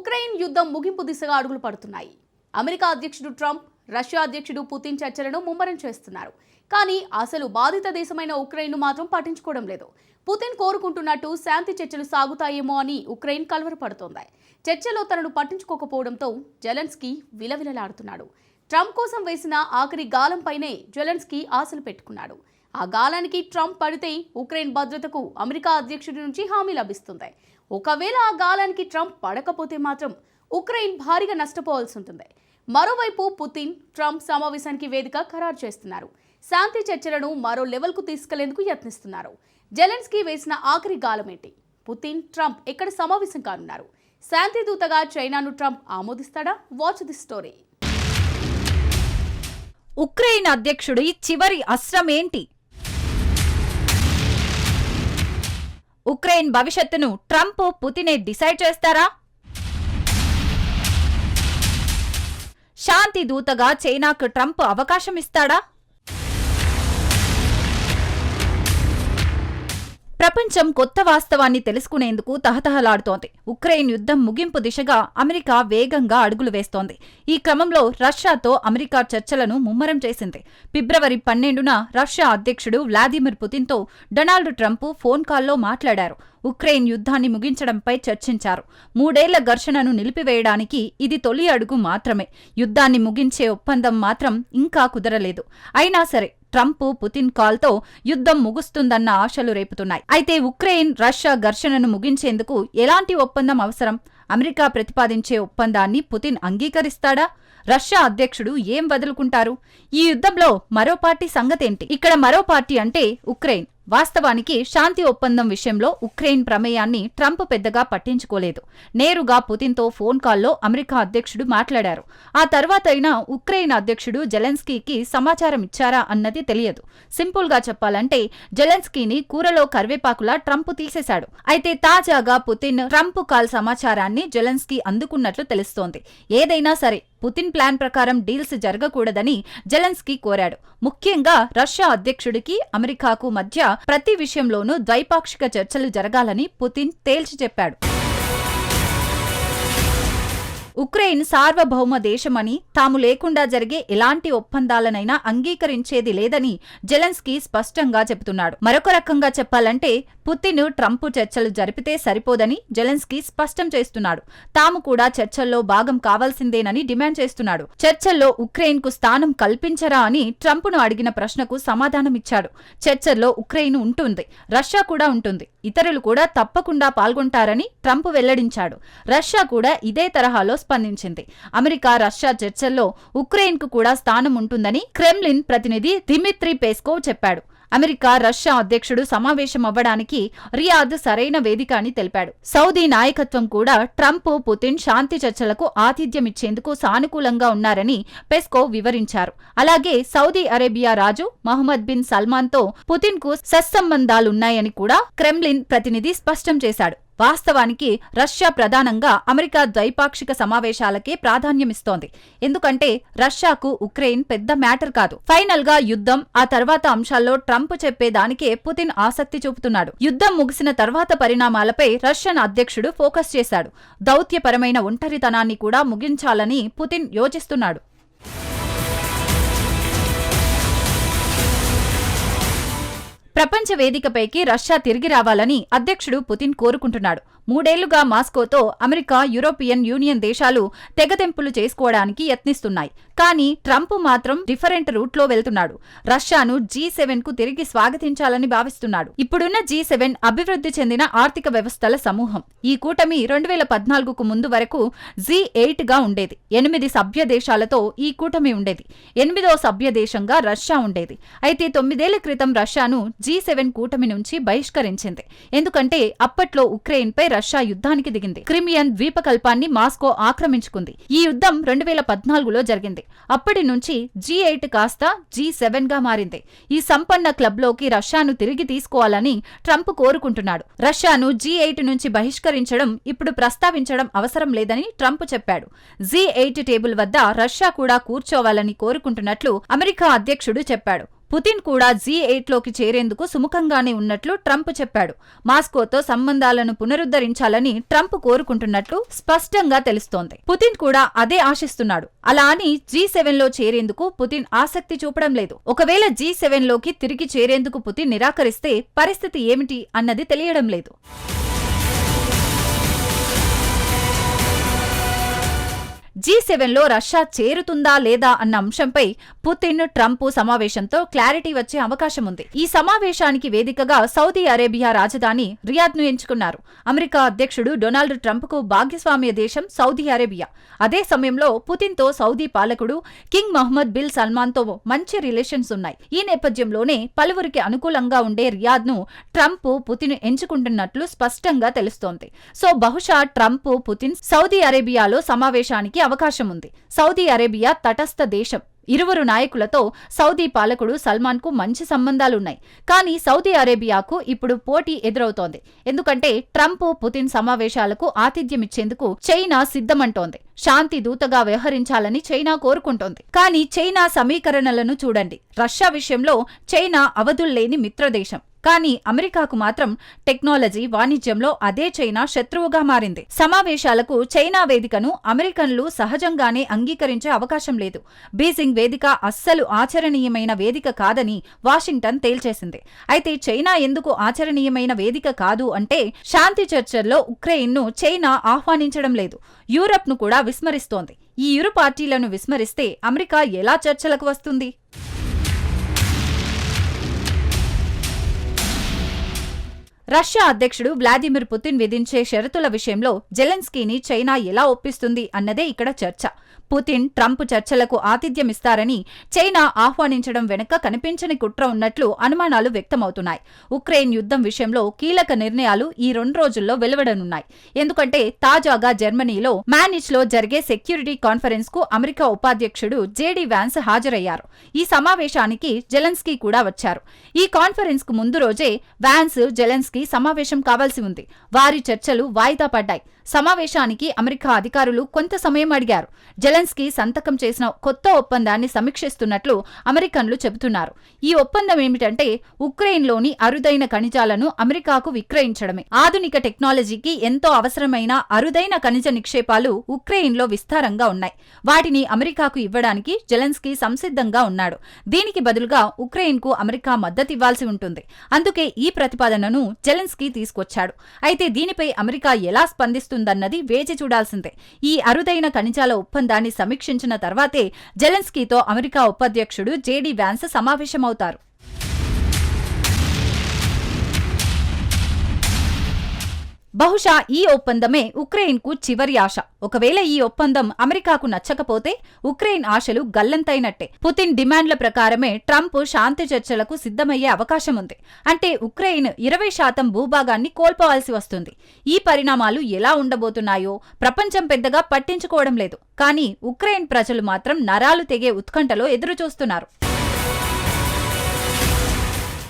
Ukraine యుద్ధం ముగింపు దిశగా అడుగులు పడుతున్నాయి. అమెరికా అధ్యక్షుడు ట్రంప్ రష్యా అధ్యక్షుడు పుతిన్ చర్చలను ముమ్మరం చేస్తున్నారు. కానీ అసలు బాధిత దేశమైన ఉక్రెయిన్ను మాత్రం పట్టించుకోవడం లేదు. పుతిన్ కోరుకుంటున్నట్టు శాంతి చర్చలు సాగుతాయేమో అని ఉక్రెయిన్ కలవరపడుతోంది. చర్చలో తనను పట్టించుకోకపోవడంతో జెలెన్స్కీ విలవిలలాడుతున్నాడు. ట్రంప్ కోసం వేసిన ఆఖరి గాలంపైనే జెలెన్స్కీ ఆశలు పెట్టుకున్నాడు. ఆ గాలానికి ట్రంప్ పడితే ఉక్రెయిన్ భద్రతకు అమెరికా అధ్యక్షుడి నుంచి హామీ లభిస్తుంది. ఒకవేళ ఆ గాలానికి ట్రంప్ పడకపోతే మాత్రం ఉక్రెయిన్ భారీగా నష్టపోవాల్సి ఉంటుంది. మరోవైపు పుతిన్ ట్రంప్ సమావేశానికి వేదిక ఖరారు చేస్తున్నారు. శాంతి చర్చలను మరో లెవెల్కు తీసుకెళ్ళేందుకు యత్నిస్తున్నారు. జెలెన్స్కీ వేసిన ఆఖరి గాలమేంటి? పుతిన్ ట్రంప్ ఎక్కడ సమావేశం కానున్నారు? శాంతి దూతగా చైనాను Trump ఆమోదిస్తాడా? Watch the story. Ukraine అధ్యక్షుడి చివరి అస్త్రమేంటి ఉక్రెయిన్ భవిష్యత్తును ట్రంప్ పుతినే డిసైడ్ చేస్తారా? శాంతి దూతగా చైనాకు ట్రంప్ అవకాశం ఇస్తాడా? ప్రపంచం కొత్త వాస్తవాన్ని తెలుసుకునేందుకు తహతహలాడుతోంది. ఉక్రెయిన్ యుద్ధం ముగింపు దిశగా అమెరికా వేగంగా అడుగులు వేస్తోంది. ఈ క్రమంలో రష్యాతో అమెరికా చర్చలను ముమ్మరం చేసింది. ఫిబ్రవరి పన్నెండున రష్యా అధ్యక్షుడు వ్లాదిమిర్ పుతిన్తో డొనాల్డ్ ట్రంప్ ఫోన్ కాల్లో మాట్లాడారు. ఉక్రెయిన్ యుద్ధాన్ని ముగించడంపై చర్చించారు. మూడేళ్ళ ఘర్షణను నిలిపివేయడానికి ఇది తొలి అడుగు మాత్రమే. యుద్ధాన్ని ముగించే ఒప్పందం మాత్రం ఇంకా కుదరలేదు. అయినా సరే ట్రంప్ పుతిన్ కాల్తో యుద్ధం ముగుస్తుందన్న ఆశలు రేపుతున్నాయి. అయితే ఉక్రెయిన్ రష్యా ఘర్షణను ముగించేందుకు ఎలాంటి ఒప్పందం అవసరం? అమెరికా ప్రతిపాదించే ఒప్పందాన్ని పుతిన్ అంగీకరిస్తాడా? రష్యా అధ్యక్షుడు ఏం వదులుకుంటారు? ఈ యుద్ధంలో మరో పార్టీ సంగతేంటి? ఇక్కడ మరో పార్టీ అంటే ఉక్రెయిన్. వాస్తవానికి శాంతి ఒప్పందం విషయంలో ఉక్రెయిన్ ప్రమేయాన్ని ట్రంప్ పెద్దగా పట్టించుకోలేదు. నేరుగా పుతిన్తో ఫోన్ కాల్లో అమెరికా అధ్యక్షుడు మాట్లాడారు. ఆ తర్వాత అయినా ఉక్రెయిన్ అధ్యక్షుడు జెలెన్స్కీకి సమాచారం ఇచ్చారా అన్నది తెలియదు. సింపుల్గా చెప్పాలంటే జెలెన్స్కీని కూరలో కరివేపాకులా ట్రంప్ తీసేశాడు. అయితే తాజాగా పుతిన్ ట్రంప్ కాల్ సమాచారాన్ని జెలెన్స్కీ అందుకున్నట్లు తెలుస్తోంది. ఏదైనా సరే పుతిన్ ప్లాన్ ప్రకారం డీల్స్ జరగకూడదని జెలెన్స్కీ కోరాడు. ముఖ్యంగా రష్యా అధ్యక్షుడికి అమెరికాకు మధ్య ప్రతి విషయంలోనూ ద్వైపాక్షిక చర్చలు జరగాలని పుతిన్ తేల్చి చెప్పాడు. ఉక్రెయిన్ సార్వభౌమ దేశమని తాము లేకుండా జరిగే ఎలాంటి ఒప్పందాలనైనా అంగీకరించేది లేదని జెలెన్స్కీ స్పష్టంగా చెబుతున్నాడు. మరొక రకంగా చెప్పాలంటే పుతిన్ ట్రంప్ చర్చలు జరిపితే సరిపోదని జెలెన్స్కీ స్పష్టం చేస్తున్నాడు. తాము కూడా చర్చల్లో భాగం కావాల్సిందేనని డిమాండ్ చేస్తున్నాడు. చర్చల్లో ఉక్రెయిన్కు స్థానం కల్పించరా అని ట్రంప్ను అడిగిన ప్రశ్నకు సమాధానమిచ్చాడు చర్చల్లో ఉక్రెయిన్ ఉంటుంది. రష్యా కూడా ఉంటుంది. ఇతరులు కూడా తప్పకుండా పాల్గొంటారని ట్రంప్ వెల్లడించాడు. రష్యా కూడా ఇదే తరహాలో స్పందించింది. అమెరికా రష్యా చర్చల్లో ఉక్రెయిన్కు కూడా స్థానం ఉంటుందని క్రెమ్లిన్ ప్రతినిధి దిమిత్రి పేస్కోవ్ చెప్పాడు. అమెరికా రష్యా అధ్యక్షుడు సమావేశమవ్వడానికి రియాద్ సరైన వేదిక అని తెలిపాడు. సౌదీ నాయకత్వం కూడా ట్రంప్ పుతిన్ శాంతి చర్చలకు ఆతిథ్యమిచ్చేందుకు సానుకూలంగా ఉన్నారని పెస్కో వివరించారు. అలాగే సౌదీ అరేబియా రాజు మహమ్మద్ బిన్ సల్మాన్తో పుతిన్కు సత్సంబంధాలున్నాయని కూడా క్రెమ్లిన్ ప్రతినిధి స్పష్టం చేశాడు. వాస్తవానికి రష్యా ప్రధానంగా అమెరికా ద్వైపాక్షిక సమావేశాలకే ప్రాధాన్యమిస్తోంది. ఎందుకంటే రష్యాకు ఉక్రెయిన్ పెద్ద మ్యాటర్ కాదు. ఫైనల్గా యుద్ధం ఆ తర్వాత అంశాల్లో ట్రంప్ చెప్పేదానికే పుతిన్ ఆసక్తి చూపుతున్నాడు. యుద్ధం ముగిసిన తర్వాత పరిణామాలపై రష్యన్ అధ్యక్షుడు ఫోకస్ చేశాడు. దౌత్యపరమైన ఒంటరితనాన్ని కూడా ముగించాలని పుతిన్ యోచిస్తున్నాడు. ప్రపంచ వేదికపైకి రష్యా తిరిగి రావాలని అధ్యక్షుడు పుతిన్ కోరుకుంటున్నాడు. మూడేళ్ళుగా మాస్కోతో అమెరికా యూరోపియన్ యూనియన్ దేశాలు తెగతెంపులు చేసుకోవడానికి యత్నిస్తున్నాయి. కానీ ట్రంప్ మాత్రం డిఫరెంట్ రూట్లో వెళ్తున్నాడు. రష్యాను జీ సెవెన్కు తిరిగి స్వాగతించాలని భావిస్తున్నాడు. ఇప్పుడున్న జీ సెవెన్ అభివృద్ధి చెందిన ఆర్థిక వ్యవస్థల సమూహం. ఈ కూటమి రెండు వేల పద్నాలుగుకు ముందు వరకు జీ ఎయిట్గా ఉండేది. ఎనిమిది సభ్య దేశాలతో ఈ కూటమి ఉండేది. ఎనిమిదో సభ్య దేశంగా రష్యా ఉండేది. అయితే తొమ్మిదేళ్ళ క్రితం రష్యాను జీ సెవెన్ కూటమి నుంచి బహిష్కరించింది. ఎందుకంటే అప్పట్లో ఉక్రెయిన్పై రష్యా యుద్ధానికి దిగింది. క్రిమియన్ ద్వీపకల్పాన్ని మాస్కో ఆక్రమించుకుంది. ఈ యుద్ధం రెండు వేల పద్నాలుగులో జరిగింది. అప్పటి నుంచి జీ ఎయిట్ కాస్త జీ సెవెన్గా మారింది. ఈ సంపన్న క్లబ్లోకి రష్యాను తిరిగి తీసుకోవాలని ట్రంప్ కోరుకుంటున్నాడు. రష్యాను జీ ఎయిట్ నుంచి బహిష్కరించడం ఇప్పుడు ప్రస్తావించడం అవసరం లేదని ట్రంప్ చెప్పాడు. జీ ఎయిట్ టేబుల్ వద్ద రష్యా కూడా కూర్చోవాలని కోరుకుంటున్నట్లు అమెరికా అధ్యక్షుడు చెప్పాడు. పుతిన్ కూడా జీ ఎయిట్లోకి చేరేందుకు సుముఖంగానే ఉన్నట్లు ట్రంప్ చెప్పాడు. మాస్కోతో సంబంధాలను పునరుద్ధరించాలని ట్రంప్ కోరుకుంటున్నట్లు స్పష్టంగా తెలుస్తోంది. పుతిన్ కూడా అదే ఆశిస్తున్నాడు. అలా అని జీ సెవెన్లో చేరేందుకు పుతిన్ ఆసక్తి చూపడం లేదు. ఒకవేళ జీ సెవెన్లోకి తిరిగి చేరేందుకు పుతిన్ నిరాకరిస్తే పరిస్థితి ఏమిటి అన్నది తెలియడం లేదు. జీ సెవెన్లో రష్యా చేరుతుందా లేదా అన్న అంశంపై పుతిన్ ట్రంప్ సమావేశంతో క్లారిటీ వచ్చే అవకాశం ఉంది. ఈ సమావేశానికి వేదికగా సౌదీ అరేబియా రాజధాని రియాద్ను ఎంచుకున్నారు. అమెరికా అధ్యక్షుడు డొనాల్డ్ ట్రంప్కు భాగస్వామ్య దేశం సౌదీ అరేబియా. అదే సమయంలో పుతిన్తో సౌదీ పాలకుడు కింగ్ మహమ్మద్ బిల్ సల్మాన్తో మంచి రిలేషన్స్ ఉన్నాయి. ఈ నేపథ్యంలోనే పలువురికి అనుకూలంగా ఉండే రియాద్ను ట్రంప్ పుతిన్ ఎంచుకుంటున్నట్లు స్పష్టంగా తెలుస్తోంది. సో బహుశా ట్రంప్ పుతిన్ సౌదీ అరేబియాలో సమావేశానికి అవకాశం ఉంది సౌదీ అరేబియా తటస్థ దేశం. ఇరువురు నాయకులతో సౌదీ పాలకుడు సల్మాన్కు మంచి సంబంధాలున్నాయి. కానీ సౌదీ అరేబియాకు ఇప్పుడు పోటీ ఎదురవుతోంది. ఎందుకంటే ట్రంప్ పుతిన్ సమావేశాలకు ఆతిథ్యమిచ్చేందుకు చైనా సిద్ధమంటోంది. శాంతి దూతగా వ్యవహరించాలని చైనా కోరుకుంటోంది. కానీ చైనా సమీకరణలను చూడండి. రష్యా విషయంలో చైనా అవధుల్లేని మిత్రదేశం. కానీ అమెరికాకు మాత్రం టెక్నాలజీ వాణిజ్యంలో అదే చైనా శత్రువుగా మారింది. సమావేశాలకు చైనా వేదికను అమెరికన్లు సహజంగానే అంగీకరించే అవకాశం లేదు. బీజింగ్ వేదిక అస్సలు ఆచరణీయమైన వేదిక కాదని వాషింగ్టన్ తేల్చేసింది. అయితే చైనా ఎందుకు ఆచరణీయమైన వేదిక కాదు అంటే శాంతి చర్చల్లో ఉక్రెయిన్ను చైనా ఆహ్వానించడం లేదు. యూరప్ను కూడా విస్మరిస్తోంది. ఈ ఇరు పార్టీలను విస్మరిస్తే అమెరికా ఎలా చర్చలకు వస్తుంది? రష్యా అధ్యక్షుడు వ్లాదిమిర్ పుతిన్ విధించే షరతుల విషయంలో జెలెన్స్కీని చైనా ఎలా ఒప్పిస్తుంది అన్నదే ఇక్కడ చర్చ. పుతిన్ ట్రంప్ చర్చలకు ఆతిథ్యమిస్తారని చైనా ఆహ్వానించడం వెనుక కనిపించని కుట్ర ఉన్నట్లు అనుమానాలు వ్యక్తమవుతున్నాయి. ఉక్రెయిన్ యుద్ధం విషయంలో కీలక నిర్ణయాలు ఈ రెండు రోజుల్లో వెలువడనున్నాయి. ఎందుకంటే తాజాగా జర్మనీలో మ్యానిచ్లో జరిగే సెక్యూరిటీ కాన్ఫరెన్స్కు అమెరికా ఉపాధ్యక్షుడు జేడీ వ్యాన్స్ హాజరయ్యారు. ఈ సమావేశానికి జెలెన్స్కీ కూడా వచ్చారు. ఈ కాన్ఫరెన్స్కు ముందు రోజే వ్యాన్స్ జెలెన్స్కీ సమావేశం కావాల్సి ఉంది. వారి చర్చలు వాయిదా పడ్డాయి. సమావేశానికి అమెరికా అధికారులు కొంత సమయం అడిగారు. జెలెన్స్కీ సంతకం చేసిన కొత్త ఒప్పందాన్ని సమీక్షిస్తున్నట్లు అమెరికన్లు చెబుతున్నారు. ఈ ఒప్పందం ఏమిటంటే ఉక్రెయిన్లోని అరుదైన ఖనిజాలను అమెరికాకు విక్రయించడమే. ఆధునిక టెక్నాలజీకి ఎంతో అవసరమైన అరుదైన ఖనిజ నిక్షేపాలు ఉక్రెయిన్లో విస్తారంగా ఉన్నాయి. వాటిని అమెరికాకు ఇవ్వడానికి జెలెన్స్కీ సంసిద్ధంగా ఉన్నాడు. దీనికి బదులుగా ఉక్రెయిన్కు అమెరికా మద్దతు ఇవ్వాల్సి ఉంటుంది. అందుకే ఈ ప్రతిపాదనను జెలెన్స్కీ తీసుకొచ్చాడు. అయితే దీనిపై అమెరికా ఎలా స్పందిస్తుందన్నది వేచి చూడాల్సిందే. ఈ అరుదైన ఖనిజాల ఒప్పందాన్ని సమీక్షించిన తర్వాతే జెలెన్స్కీతో అమెరికా ఉపాధ్యక్షుడు జేడీ వ్యాన్స్ సమావేశమవుతారు. బహుశా ఈ ఒప్పందమే ఉక్రెయిన్కు చివరి ఆశ. ఒకవేళ ఈ ఒప్పందం అమెరికాకు నచ్చకపోతే ఉక్రెయిన్ ఆశలు గల్లంతైనట్టే. పుతిన్ డిమాండ్ల ప్రకారమే ట్రంప్ శాంతి చర్చలకు సిద్ధమయ్యే అవకాశం ఉంది. అంటే ఉక్రెయిన్ ఇరవై శాతం భూభాగాన్ని కోల్పోవాల్సి వస్తుంది. ఈ పరిణామాలు ఎలా ఉండబోతున్నాయో ప్రపంచం పెద్దగా పట్టించుకోవడం లేదు. కానీ ఉక్రెయిన్ ప్రజలు మాత్రం నరాలు తెగే ఉత్కంఠలో ఎదురుచూస్తున్నారు.